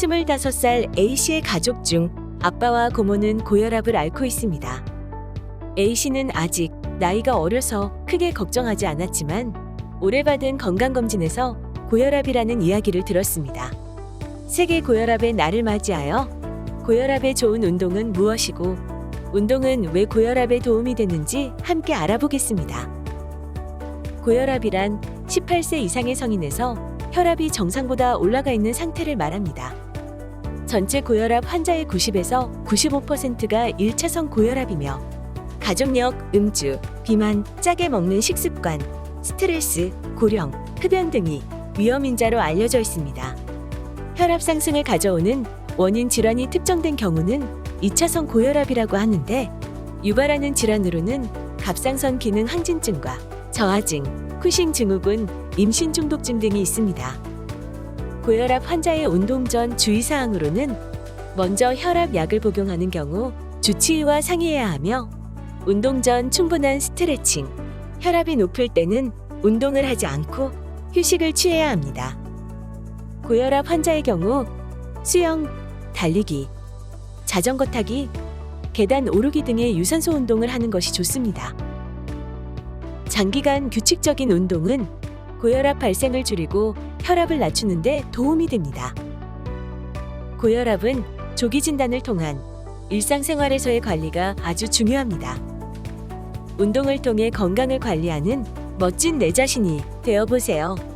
25살 A씨의 가족 중 아빠와 고모는 고혈압을 앓고 있습니다. A씨는 아직 나이가 어려서 크게 걱정하지 않았지만 올해 받은 건강검진에서 고혈압이라는 이야기를 들었습니다. 세계 고혈압의 날을 맞이하여 고혈압에 좋은 운동은 무엇이고 운동은 왜 고혈압에 도움이 되는지 함께 알아보겠습니다. 고혈압이란 18세 이상의 성인에서 혈압이 정상보다 올라가 있는 상태를 말합니다. 전체 고혈압 환자의 90에서 95%가 1차성 고혈압이며 가족력, 음주, 비만, 짜게 먹는 식습관, 스트레스, 고령, 흡연 등이 위험 인자로 알려져 있습니다. 혈압 상승을 가져오는 원인 질환이 특정된 경우는 2차성 고혈압이라고 하는데 유발하는 질환으로는 갑상선 기능 항진증과 저하증, 쿠싱 증후군, 임신 중독증 등이 있습니다. 고혈압 환자의 운동 전 주의사항으로는 먼저 혈압 약을 복용하는 경우 주치의와 상의해야 하며 운동 전 충분한 스트레칭, 혈압이 높을 때는 운동을 하지 않고 휴식을 취해야 합니다. 고혈압 환자의 경우 수영, 달리기, 자전거 타기, 계단 오르기 등의 유산소 운동을 하는 것이 좋습니다. 장기간 규칙적인 운동은 고혈압 발생을 줄이고 혈압을 낮추는 데 도움이 됩니다. 고혈압은 조기 진단을 통한 일상생활에서의 관리가 아주 중요합니다. 운동을 통해 건강을 관리하는 멋진 내 자신이 되어보세요.